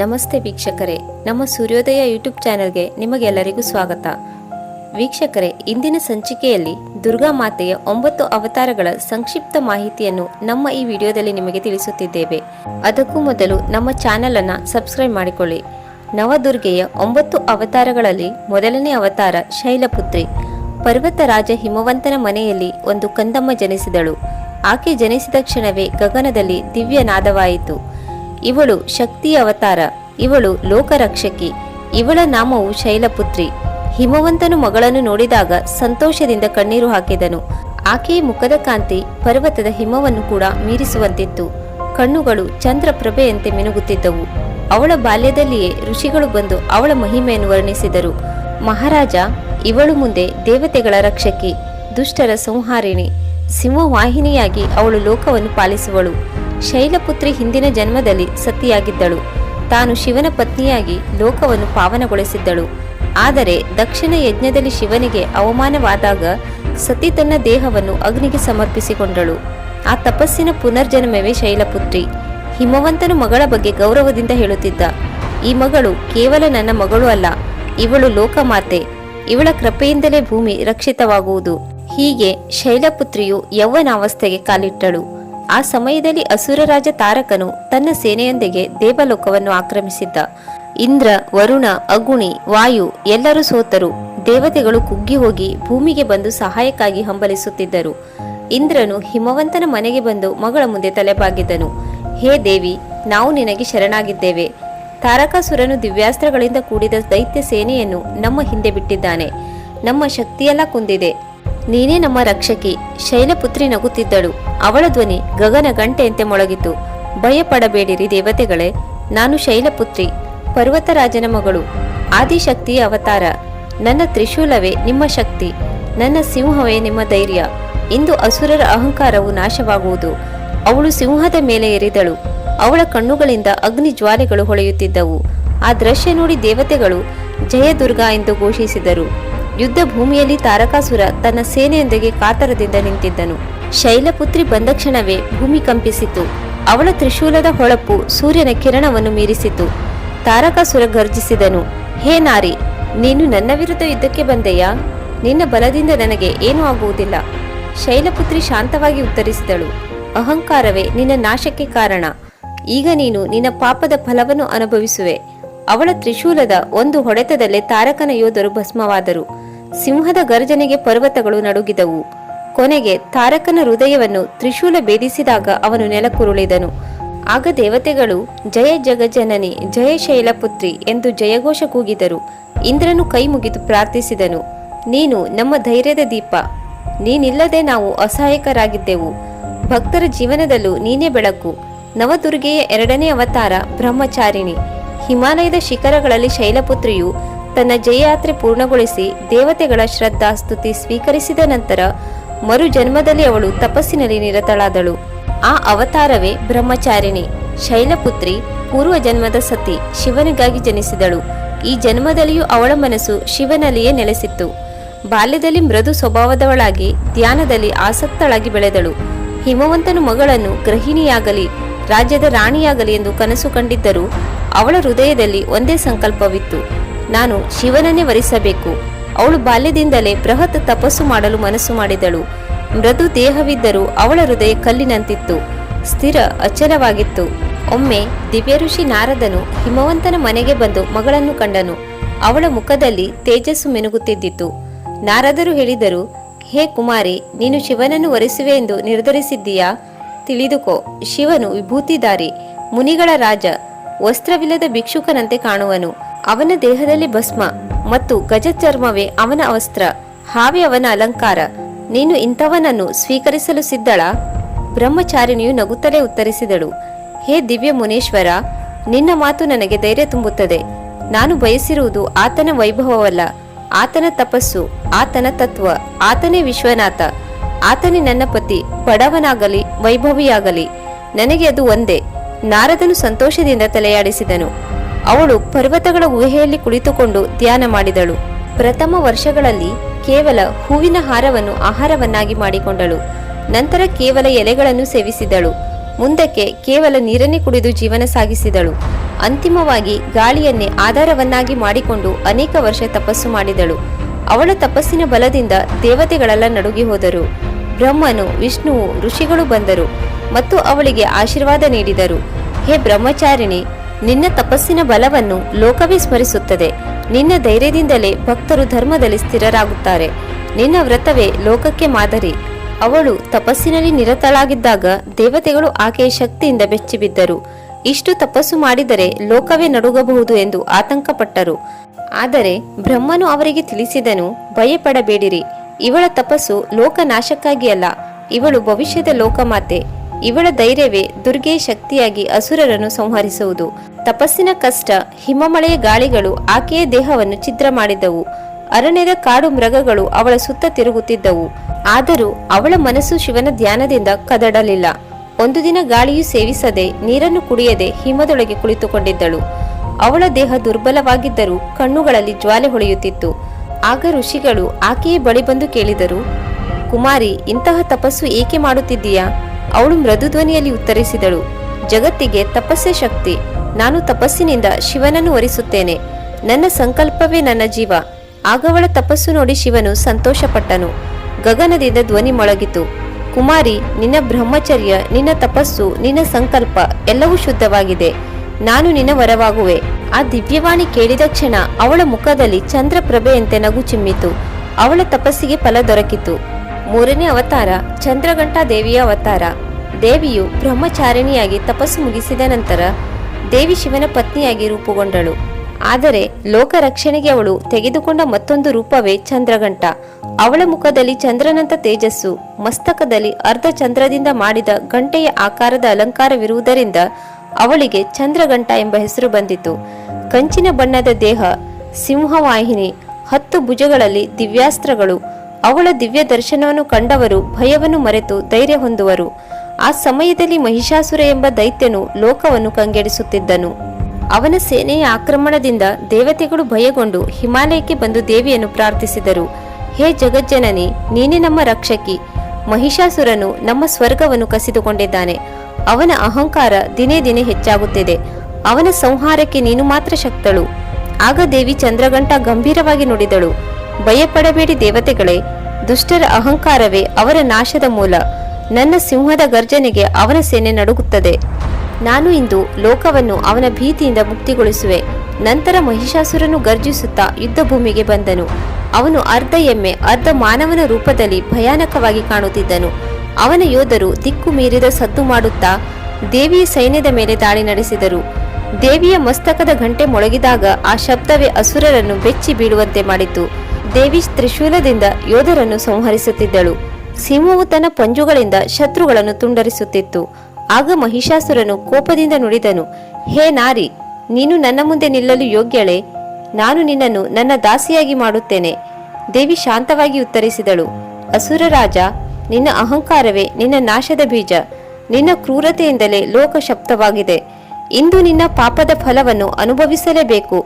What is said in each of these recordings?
ನಮಸ್ತೆ ವೀಕ್ಷಕರೇ. ನಮ್ಮ ಸೂರ್ಯೋದಯ ಯೂಟ್ಯೂಬ್ ಚಾನೆಲ್ಗೆ ನಿಮಗೆಲ್ಲರಿಗೂ ಸ್ವಾಗತ. ವೀಕ್ಷಕರೇ, ಇಂದಿನ ಸಂಚಿಕೆಯಲ್ಲಿ ದುರ್ಗಾ ಮಾತೆಯ ಒಂಬತ್ತು ಅವತಾರಗಳ ಸಂಕ್ಷಿಪ್ತ ಮಾಹಿತಿಯನ್ನು ನಮ್ಮ ಈ ವಿಡಿಯೋದಲ್ಲಿ ನಿಮಗೆ ತಿಳಿಸುತ್ತಿದ್ದೇವೆ. ಅದಕ್ಕೂ ಮೊದಲು ನಮ್ಮ ಚಾನೆಲ್ ಅನ್ನ ಸಬ್ಸ್ಕ್ರೈಬ್ ಮಾಡಿಕೊಳ್ಳಿ. ನವದುರ್ಗೆಯ ಒಂಬತ್ತು ಅವತಾರಗಳಲ್ಲಿ ಮೊದಲನೇ ಅವತಾರ ಶೈಲಪುತ್ರಿ. ಪರ್ವತ ರಾಜ ಹಿಮವಂತನ ಮನೆಯಲ್ಲಿ ಒಂದು ಕಂದಮ್ಮ ಜನಿಸಿದಳು. ಆಕೆ ಜನಿಸಿದ ಕ್ಷಣವೇ ಗಗನದಲ್ಲಿ ದಿವ್ಯ ನಾದವಾಯಿತು ಇವಳು ಶಕ್ತಿ ಅವತಾರ, ಇವಳು ಲೋಕರಕ್ಷಕಿ, ಇವಳ ನಾಮವು ಶೈಲಪುತ್ರಿ. ಹಿಮವಂತನು ಮಗಳನ್ನು ನೋಡಿದಾಗ ಸಂತೋಷದಿಂದ ಕಣ್ಣೀರು ಹಾಕಿದನು. ಆಕೆಯ ಮುಖದ ಕಾಂತಿ ಪರ್ವತದ ಹಿಮವನ್ನು ಕೂಡ ಮೀರಿಸುವಂತಿತ್ತು. ಕಣ್ಣುಗಳು ಚಂದ್ರಪ್ರಭೆಯಂತೆ ಮಿನುಗುತ್ತಿದ್ದವು. ಅವಳ ಬಾಲ್ಯದಲ್ಲಿಯೇ ಋಷಿಗಳು ಬಂದು ಅವಳ ಮಹಿಮೆಯನ್ನು ವರ್ಣಿಸಿದರು. ಮಹಾರಾಜ, ಇವಳು ಮುಂದೆ ದೇವತೆಗಳ ರಕ್ಷಕಿ, ದುಷ್ಟರ ಸಂಹಾರಿಣಿ, ಸಿಂಹವಾಹಿನಿಯಾಗಿ ಅವಳು ಲೋಕವನ್ನು ಪಾಲಿಸುವಳು. ಶೈಲಪುತ್ರಿ ಹಿಂದಿನ ಜನ್ಮದಲ್ಲಿ ಸತಿಯಾಗಿದ್ದಳು. ತಾನು ಶಿವನ ಪತ್ನಿಯಾಗಿ ಲೋಕವನ್ನು ಪಾವನಗೊಳಿಸಿದ್ದಳು. ಆದರೆ ದಕ್ಷಿಣ ಯಜ್ಞದಲ್ಲಿ ಶಿವನಿಗೆ ಅವಮಾನವಾದಾಗ ಸತಿ ತನ್ನ ದೇಹವನ್ನು ಅಗ್ನಿಗೆ ಸಮರ್ಪಿಸಿಕೊಂಡಳು. ಆ ತಪಸ್ಸಿನ ಪುನರ್ಜನ್ಮವೇ ಶೈಲಪುತ್ರಿ. ಹಿಮವಂತನು ಮಗಳ ಬಗ್ಗೆ ಗೌರವದಿಂದ ಹೇಳುತ್ತಿದ್ದ. ಈ ಮಗಳು ಕೇವಲ ನನ್ನ ಮಗಳು ಅಲ್ಲ, ಇವಳು ಲೋಕಮಾತೆ. ಇವಳ ಕೃಪೆಯಿಂದಲೇ ಭೂಮಿ ರಕ್ಷಿತವಾಗುವುದು. ಹೀಗೆ ಶೈಲಪುತ್ರಿಯು ಯೌವನಾವಸ್ಥೆಗೆ ಕಾಲಿಟ್ಟಳು. ಆ ಸಮಯದಲ್ಲಿ ಅಸುರರಾಜ ತಾರಕನು ತನ್ನ ಸೇನೆಯೊಂದಿಗೆ ದೇವಲೋಕವನ್ನು ಆಕ್ರಮಿಸಿದ್ದ. ಇಂದ್ರ, ವರುಣ, ಅಗುಣಿ, ವಾಯು ಎಲ್ಲರೂ ಸೋತರು. ದೇವತೆಗಳು ಕುಗ್ಗಿ ಹೋಗಿ ಭೂಮಿಗೆ ಬಂದು ಸಹಾಯಕ್ಕಾಗಿ ಹಂಬಲಿಸುತ್ತಿದ್ದರು. ಇಂದ್ರನು ಹಿಮವಂತನ ಮನೆಗೆ ಬಂದು ಮಗಳ ಮುಂದೆ ತಲೆಬಾಗಿದ್ದನು ಹೇ ದೇವಿ, ನಾವು ನಿನಗೆ ಶರಣಾಗಿದ್ದೇವೆ. ತಾರಕಾಸುರನು ದಿವ್ಯಾಸ್ತ್ರಗಳಿಂದ ಕೂಡಿದ ದೈತ್ಯ ಸೇನೆಯನ್ನು ನಮ್ಮ ಹಿಂದೆ ಬಿಟ್ಟಿದ್ದಾನೆ. ನಮ್ಮ ಶಕ್ತಿಯೆಲ್ಲ ಕುಂದಿದೆ. ನೀನೇ ನಮ್ಮ ರಕ್ಷಕಿ. ಶೈಲಪುತ್ರಿ ನಗುತ್ತಿದ್ದಳು. ಅವಳ ಧ್ವನಿ ಗಗನ ಗಂಟೆಯಂತೆ ಮೊಳಗಿತು. ಭಯಪಡಬೇಡಿರಿ ದೇವತೆಗಳೇ, ನಾನು ಶೈಲಪುತ್ರಿ, ಪರ್ವತರಾಜನ ಮಗಳು. ಆದಿಶಕ್ತಿಯ ಅವತಾರ. ನನ್ನ ತ್ರಿಶೂಲವೇ ನಿಮ್ಮ ಶಕ್ತಿ. ನನ್ನ ಸಿಂಹವೇ ನಿಮ್ಮ ಧೈರ್ಯ. ಇಂದು ಅಸುರರ ಅಹಂಕಾರವು ನಾಶವಾಗುವುದು. ಅವಳು ಸಿಂಹದ ಮೇಲೆ ಎರಿದಳು ಅವಳ ಕಣ್ಣುಗಳಿಂದ ಅಗ್ನಿ ಜ್ವಾಲೆಗಳು ಹೊಳೆಯುತ್ತಿದ್ದವು. ಆ ದೃಶ್ಯ ನೋಡಿ ದೇವತೆಗಳು ಜಯದುರ್ಗಾ ಎಂದು ಘೋಷಿಸಿದರು. ಯುದ್ಧ ಭೂಮಿಯಲ್ಲಿ ತಾರಕಾಸುರ ತನ್ನ ಸೇನೆಯೊಂದಿಗೆ ಕಾತರದಿಂದ ನಿಂತಿದ್ದನು. ಶೈಲಪುತ್ರಿ ಬಂದ ಕ್ಷಣವೇ ಭೂಮಿ ಕಂಪಿಸಿತು. ಅವಳ ತ್ರಿಶೂಲದ ಹೊಳಪು ಸೂರ್ಯನ ಕಿರಣವನ್ನು ಮೀರಿಸಿತು. ತಾರಕಾಸುರ ಗರ್ಜಿಸಿದನು, ಹೇ ನಾರಿ, ನೀನು ನನ್ನ ವಿರುದ್ಧ ಯುದ್ಧಕ್ಕೆ ಬಂದೆಯಾ? ನಿನ್ನ ಬಲದಿಂದ ನನಗೆ ಏನೂ ಆಗುವುದಿಲ್ಲ. ಶೈಲಪುತ್ರಿ ಶಾಂತವಾಗಿ ಉತ್ತರಿಸಿದಳು, ಅಹಂಕಾರವೇ ನಿನ್ನ ನಾಶಕ್ಕೆ ಕಾರಣ. ಈಗ ನೀನು ನಿನ್ನ ಪಾಪದ ಫಲವನ್ನು ಅನುಭವಿಸುವೆ. ಅವಳ ತ್ರಿಶೂಲದ ಒಂದು ಹೊಡೆತದಲ್ಲೇ ತಾರಕನ ಯೋಧರು ಭಸ್ಮವಾದರು. ಸಿಂಹದ ಗರ್ಜನೆಗೆ ಪರ್ವತಗಳು ನಡುಗಿದವು. ಕೊನೆಗೆ ತಾರಕನ ಹೃದಯವನ್ನು ತ್ರಿಶೂಲ ಭೇದಿಸಿದಾಗ ಅವನು ನೆಲಕ್ಕುರುಳಿದನು. ಆಗ ದೇವತೆಗಳು, ಜಯ ಜಗಜನನಿ, ಜಯ ಶೈಲಪುತ್ರಿ ಎಂದು ಜಯಘೋಷ ಕೂಗಿದರು. ಇಂದ್ರನು ಕೈ ಮುಗಿದು ಪ್ರಾರ್ಥಿಸಿದನು, ನೀನು ನಮ್ಮ ಧೈರ್ಯದ ದೀಪ. ನೀನಿಲ್ಲದೆ ನಾವು ಅಸಹಾಯಕರಾಗಿದ್ದೆವು. ಭಕ್ತರ ಜೀವನದಲ್ಲೂ ನೀನೇ ಬೆಳಕು. ನವದುರ್ಗೆಯ ಎರಡನೇ ಅವತಾರ ಬ್ರಹ್ಮಚಾರಿಣಿ. ಹಿಮಾಲಯದ ಶಿಖರಗಳಲ್ಲಿ ಶೈಲಪುತ್ರಿಯು ತನ್ನ ಜಯಯಾತ್ರೆ ಪೂರ್ಣಗೊಳಿಸಿ ದೇವತೆಗಳ ಶ್ರದ್ಧಾ ಸ್ತುತಿ ಸ್ವೀಕರಿಸಿದ ನಂತರ ಮರು ಜನ್ಮದಲ್ಲಿ ಅವಳು ತಪಸ್ಸಿನಲ್ಲಿ ನಿರತಳಾದಳು. ಆ ಅವತಾರವೇ ಬ್ರಹ್ಮಚಾರಿಣಿ, ಶೈಲಪುತ್ರಿ, ಪೂರ್ವ ಜನ್ಮದ ಸತಿ ಶಿವನಿಗಾಗಿ ಜನಿಸಿದಳು. ಈ ಜನ್ಮದಲ್ಲಿಯೂ ಅವಳ ಮನಸ್ಸು ಶಿವನಲ್ಲಿಯೇ ನೆಲೆಸಿತ್ತು. ಬಾಲ್ಯದಲ್ಲಿ ಮೃದು ಸ್ವಭಾವದವಳಾಗಿ ಧ್ಯಾನದಲ್ಲಿ ಆಸಕ್ತಳಾಗಿ ಬೆಳೆದಳು. ಹಿಮವಂತನು ಮಗಳನ್ನು ಗೃಹಿಣಿಯಾಗಲಿ, ರಾಜ್ಯದ ರಾಣಿಯಾಗಲಿ ಎಂದು ಕನಸು ಕಂಡಿದ್ದರೂ ಅವಳ ಹೃದಯದಲ್ಲಿ ಒಂದೇ ಸಂಕಲ್ಪವಿತ್ತು. ನಾನು ಶಿವನನ್ನೇ ವರಿಸಬೇಕು. ಅವಳು ಬಾಲ್ಯದಿಂದಲೇ ಬೃಹತ್ ತಪಸ್ಸು ಮಾಡಲು ಮನಸ್ಸು ಮಾಡಿದಳು. ಮೃದು ದೇಹವಿದ್ದರೂ ಅವಳ ಹೃದಯ ಕಲ್ಲಿನಂತಿತ್ತು. ಸ್ಥಿರ ಅಚಲವಾಗಿತ್ತು ಒಮ್ಮೆ ದಿವ್ಯಋಷಿ ನಾರದನು ಹಿಮವಂತನ ಮನೆಗೆ ಬಂದು ಮಗಳನ್ನು ಕಂಡನು. ಅವಳ ಮುಖದಲ್ಲಿ ತೇಜಸ್ಸು ಮಿನುಗುತ್ತಿದ್ದಿತು. ನಾರದರು ಹೇಳಿದರು, ಹೇ ಕುಮಾರಿ, ನೀನು ಶಿವನನ್ನು ವರಿಸುವೆ ಎಂದು ನಿರ್ಧರಿಸಿದ್ದೀಯಾ? ತಿಳಿದುಕೋ, ಶಿವನು ವಿಭೂತಿದಾರಿ ಮುನಿಗಳ ರಾಜ, ವಸ್ತ್ರವಿಲ್ಲದ ಭಿಕ್ಷುಕನಂತೆ ಕಾಣುವನು. ಅವನ ದೇಹದಲ್ಲಿ ಭಸ್ಮ ಮತ್ತು ಗಜಚರ್ಮವೇ ಅವನ ವಸ್ತ್ರ. ಹಾವೆ ಅವನ ಅಲಂಕಾರ. ನೀನು ಇಂಥವನನ್ನು ಸ್ವೀಕರಿಸಲು ಸಿದ್ಧಳ? ಬ್ರಹ್ಮಚಾರಿಣಿಯು ನಗುತ್ತಲೇ ಉತ್ತರಿಸಿದಳು. ಹೇ ದಿವ್ಯ ಮುನೇಶ್ವರ, ನಿನ್ನ ಮಾತು ನನಗೆ ಧೈರ್ಯ ತುಂಬುತ್ತದೆ. ನಾನು ಬಯಸಿರುವುದು ಆತನ ವೈಭವವಲ್ಲ, ಆತನ ತಪಸ್ಸು, ಆತನ ತತ್ವ, ಆತನೇ ವಿಶ್ವನಾಥ. ಆತನೇ ನನ್ನ ಪತಿ, ಬಡವನಾಗಲಿ, ವೈಭವಿಯಾಗಲಿ. ನನಗೆ ಅದು ಒಂದೇ. ನಾರದನು ಸಂತೋಷದಿಂದ ತಲೆಯಾಡಿಸಿದನು. ಅವಳು ಪರ್ವತಗಳ ಊಹೆಯಲ್ಲಿ ಕುಳಿತುಕೊಂಡು ಧ್ಯಾನ ಮಾಡಿದಳು. ಪ್ರಥಮ ವರ್ಷಗಳಲ್ಲಿ ಕೇವಲ ಹೂವಿನ ಹಾರವನ್ನು ಆಹಾರವನ್ನಾಗಿ ಮಾಡಿಕೊಂಡಳು. ನಂತರ ಕೇವಲ ಎಲೆಗಳನ್ನು ಸೇವಿಸಿದಳು. ಮುಂದಕ್ಕೆ ಕೇವಲ ನೀರನ್ನೇ ಕುಡಿದು ಜೀವನ ಸಾಗಿಸಿದಳು. ಅಂತಿಮವಾಗಿ ಗಾಳಿಯನ್ನೇ ಆಧಾರವನ್ನಾಗಿ ಮಾಡಿಕೊಂಡು ಅನೇಕ ವರ್ಷ ತಪಸ್ಸು ಮಾಡಿದಳು. ಅವಳ ತಪಸ್ಸಿನ ಬಲದಿಂದ ದೇವತೆಗಳೆಲ್ಲ ನಡುಗಿ ಹೋದರು. ಬ್ರಹ್ಮನು, ವಿಷ್ಣುವು, ಋಷಿಗಳು ಬಂದರು ಮತ್ತು ಅವಳಿಗೆ ಆಶೀರ್ವಾದ ನೀಡಿದರು. ಹೇ ಬ್ರಹ್ಮಚಾರಿಣಿ ನಿನ್ನ ತಪಸ್ಸಿನ ಬಲವನ್ನು ಲೋಕವೇ ಸ್ಮರಿಸುತ್ತದೆ. ನಿನ್ನ ಧೈರ್ಯದಿಂದಲೇ ಭಕ್ತರು ಧರ್ಮದಲ್ಲಿ ಸ್ಥಿರರಾಗುತ್ತಾರೆ. ನಿನ್ನ ವ್ರತವೇ ಲೋಕಕ್ಕೆ ಮಾದರಿ. ಅವಳು ತಪಸ್ಸಿನಲ್ಲಿ ನಿರತಳಾಗಿದ್ದಾಗ ದೇವತೆಗಳು ಆಕೆಯ ಶಕ್ತಿಯಿಂದ ಬೆಚ್ಚಿಬಿದ್ದರು. ಇಷ್ಟು ತಪಸ್ಸು ಮಾಡಿದರೆ ಲೋಕವೇ ನಡುಗಬಹುದು ಎಂದು ಆತಂಕಪಟ್ಟರು. ಆದರೆ ಬ್ರಹ್ಮನು ಅವರಿಗೆ ತಿಳಿಸಿದನು, ಭಯಪಡಬೇಡಿರಿ. ಇವಳ ತಪಸ್ಸು ಲೋಕನಾಶಕ್ಕಾಗಿ ಅಲ್ಲ, ಇವಳು ಭವಿಷ್ಯದ ಲೋಕಮಾತೆ. ಇವಳ ಧೈರ್ಯವೇ ದುರ್ಗೆ ಶಕ್ತಿಯಾಗಿ ಅಸುರರನ್ನು ಸಂಹರಿಸುವುದು. ತಪಸ್ಸಿನ ಕಷ್ಟ, ಹಿಮಮಳೆಯ ಗಾಳಿಗಳು ಆಕೆಯ ದೇಹವನ್ನು ಛಿದ್ರ ಮಾಡಿದವು. ಅರಣ್ಯದ ಕಾಡು ಮೃಗಗಳು ಅವಳ ಸುತ್ತ ತಿರುಗುತ್ತಿದ್ದವು. ಆದರೂ ಅವಳ ಮನಸ್ಸು ಶಿವನ ಧ್ಯಾನದಿಂದ ಕದಡಲಿಲ್ಲ. ಒಂದು ದಿನ ಗಾಳಿಯು ಸೇವಿಸದೆ, ನೀರನ್ನು ಕುಡಿಯದೆ ಹಿಮದೊಳಗೆ ಕುಳಿತುಕೊಂಡಿದ್ದಳು. ಅವಳ ದೇಹ ದುರ್ಬಲವಾಗಿದ್ದರೂ ಕಣ್ಣುಗಳಲ್ಲಿ ಜ್ವಾಲೆ ಹೊಳೆಯುತ್ತಿತ್ತು. ಆಗ ಋಷಿಗಳು ಆಕೆಯ ಬಳಿ ಬಂದು ಕೇಳಿದರು, ಕುಮಾರಿ, ಇಂತಹ ತಪಸ್ಸು ಏಕೆ ಮಾಡುತ್ತಿದ್ದೀಯಾ? ಅವಳು ಮೃದುಧ್ವನಿಯಲ್ಲಿ ಉತ್ತರಿಸಿದಳು, ಜಗತ್ತಿಗೆ ತಪಸ್ಸೆ ಶಕ್ತಿ. ನಾನು ತಪಸ್ಸಿನಿಂದ ಶಿವನನ್ನು ಒರಿಸುತ್ತೇನೆ ನನ್ನ ಸಂಕಲ್ಪವೇ ನನ್ನ ಜೀವ. ಆಗವಳ ತಪಸ್ಸು ನೋಡಿ ಶಿವನು ಸಂತೋಷಪಟ್ಟನು. ಗಗನದಿಂದ ಧ್ವನಿ ಮೊಳಗಿತು. ಕುಮಾರಿ, ನಿನ್ನ ಬ್ರಹ್ಮಚರ್ಯ, ನಿನ್ನ ತಪಸ್ಸು, ನಿನ್ನ ಸಂಕಲ್ಪ ಎಲ್ಲವೂ ಶುದ್ಧವಾಗಿದೆ. ನಾನು ನಿನ್ನ ವರವಾಗುವೆ. ಆ ದಿವ್ಯವಾಣಿ ಕೇಳಿದ ಕ್ಷಣ ಅವಳ ಮುಖದಲ್ಲಿ ಚಂದ್ರಪ್ರಭೆಯಂತೆ ನಗು ಚಿಮ್ಮಿತು. ಅವಳ ತಪಸ್ಸಿಗೆ ಫಲ ದೊರಕಿತು. ಮೂರನೇ ಅವತಾರ ಚಂದ್ರಘಂಟಾ ದೇವಿಯ ಅವತಾರ. ದೇವಿಯು ಬ್ರಹ್ಮಚಾರಿಣಿಯಾಗಿ ತಪಸ್ಸು ಮುಗಿಸಿದ ನಂತರ ದೇವಿ ಶಿವನ ಪತ್ನಿಯಾಗಿ ರೂಪುಗೊಂಡಳು. ಆದರೆ ಲೋಕ ರಕ್ಷಣೆಗೆ ಅವಳು ತೆಗೆದುಕೊಂಡ ಮತ್ತೊಂದು ರೂಪವೇ ಚಂದ್ರಘಂಟ. ಅವಳ ಮುಖದಲ್ಲಿ ಚಂದ್ರನಂತ ತೇಜಸ್ಸು, ಮಸ್ತಕದಲ್ಲಿ ಅರ್ಧ ಚಂದ್ರದಿಂದ ಮಾಡಿದ ಗಂಟೆಯ ಆಕಾರದ ಅಲಂಕಾರವಿರುವುದರಿಂದ ಅವಳಿಗೆ ಚಂದ್ರಘಂಟ ಎಂಬ ಹೆಸರು ಬಂದಿತು. ಕಂಚಿನ ಬಣ್ಣದ ದೇಹ, ಸಿಂಹವಾಹಿನಿ, ಹತ್ತು ಭುಜಗಳಲ್ಲಿ ದಿವ್ಯಾಸ್ತ್ರಗಳು ಅವಳ ದಿವ್ಯ ದರ್ಶನವನ್ನು ಕಂಡವರು ಭಯವನ್ನು ಮರೆತು ಧೈರ್ಯ ಹೊಂದುವರು. ಆ ಸಮಯದಲ್ಲಿ ಮಹಿಷಾಸುರ ಎಂಬ ದೈತ್ಯನು ಲೋಕವನ್ನು ಕಂಗೆಡಿಸುತ್ತಿದ್ದನು. ಅವನ ಸೇನೆಯ ಆಕ್ರಮಣದಿಂದ ದೇವತೆಗಳು ಭಯಗೊಂಡು ಹಿಮಾಲಯಕ್ಕೆ ಬಂದು ದೇವಿಯನ್ನು ಪ್ರಾರ್ಥಿಸಿದರು. ಹೇ ಜಗಜ್ಜನನಿ, ನೀನೇ ನಮ್ಮ ರಕ್ಷಕಿ. ಮಹಿಷಾಸುರನು ನಮ್ಮ ಸ್ವರ್ಗವನ್ನು ಕಸಿದುಕೊಂಡಿದ್ದಾನೆ. ಅವನ ಅಹಂಕಾರ ದಿನೇ ದಿನೇ ಹೆಚ್ಚಾಗುತ್ತಿದೆ. ಅವನ ಸಂಹಾರಕ್ಕೆ ನೀನು ಮಾತ್ರ ಶಕ್ತಳು. ಆಗ ದೇವಿ ಚಂದ್ರಗಂಟ ಗಂಭೀರವಾಗಿ ನುಡಿದಳು. ಭಯಪಡಬೇಡಿ ದೇವತೆಗಳೇ, ದುಷ್ಟರ ಅಹಂಕಾರವೇ ಅವರ ನಾಶದ ಮೂಲ. ನನ್ನ ಸಿಂಹದ ಗರ್ಜನೆಗೆ ಅವನ ಸೇನೆ ನಡುಗುತ್ತದೆ. ನಾನು ಇಂದು ಲೋಕವನ್ನು ಅವನ ಭೀತಿಯಿಂದ ಮುಕ್ತಿಗೊಳಿಸುವೆ. ನಂತರ ಮಹಿಷಾಸುರನು ಗರ್ಜಿಸುತ್ತಾ ಯುದ್ಧ ಭೂಮಿಗೆ ಬಂದನು. ಅವನು ಅರ್ಧ ಎಮ್ಮೆ, ಅರ್ಧ ಮಾನವನ ರೂಪದಲ್ಲಿ ಭಯಾನಕವಾಗಿ ಕಾಣುತ್ತಿದ್ದನು. ಅವನ ಯೋಧರು ದಿಕ್ಕು ಮೀರಿದ ಸದ್ದು ಮಾಡುತ್ತಾ ದೇವಿಯ ಸೈನ್ಯದ ಮೇಲೆ ದಾಳಿ ನಡೆಸಿದರು. ದೇವಿಯ ಮಸ್ತಕದ ಗಂಟೆ ಮೊಳಗಿದಾಗ ಆ ಶಬ್ದವೇ ಅಸುರರನ್ನು ಬೆಚ್ಚಿ ಬೀಳುವಂತೆ ಮಾಡಿತು. ದೇವಿ ತ್ರಿಶೂಲದಿಂದ ಯೋಧರನ್ನು ಸಂಹರಿಸುತ್ತಿದ್ದಳು. ಸಿಂಹವು ತನ್ನ ಪಂಜುಗಳಿಂದ ಶತ್ರುಗಳನ್ನು ತುಂಡರಿಸುತ್ತಿತ್ತು. ಆಗ ಮಹಿಷಾಸುರನು ಕೋಪದಿಂದ ನುಡಿದನು, ಹೇ ನಾರಿ, ನೀನು ನನ್ನ ಮುಂದೆ ನಿಲ್ಲಲು ಯೋಗ್ಯಳೆ? ನಾನು ನಿನ್ನನ್ನು ನನ್ನ ದಾಸಿಯಾಗಿ ಮಾಡುತ್ತೇನೆ. ದೇವಿ ಶಾಂತವಾಗಿ ಉತ್ತರಿಸಿದಳು, ಅಸುರ ರಾಜ, ನಿನ್ನ ಅಹಂಕಾರವೇ ನಿನ್ನ ನಾಶದ ಬೀಜ. ನಿನ್ನ ಕ್ರೂರತೆಯಿಂದಲೇ ಲೋಕ ಶಬ್ದವಾಗಿದೆ ಇಂದು ನಿನ್ನ ಪಾಪದ ಫಲವನ್ನು ಅನುಭವಿಸಲೇಬೇಕು.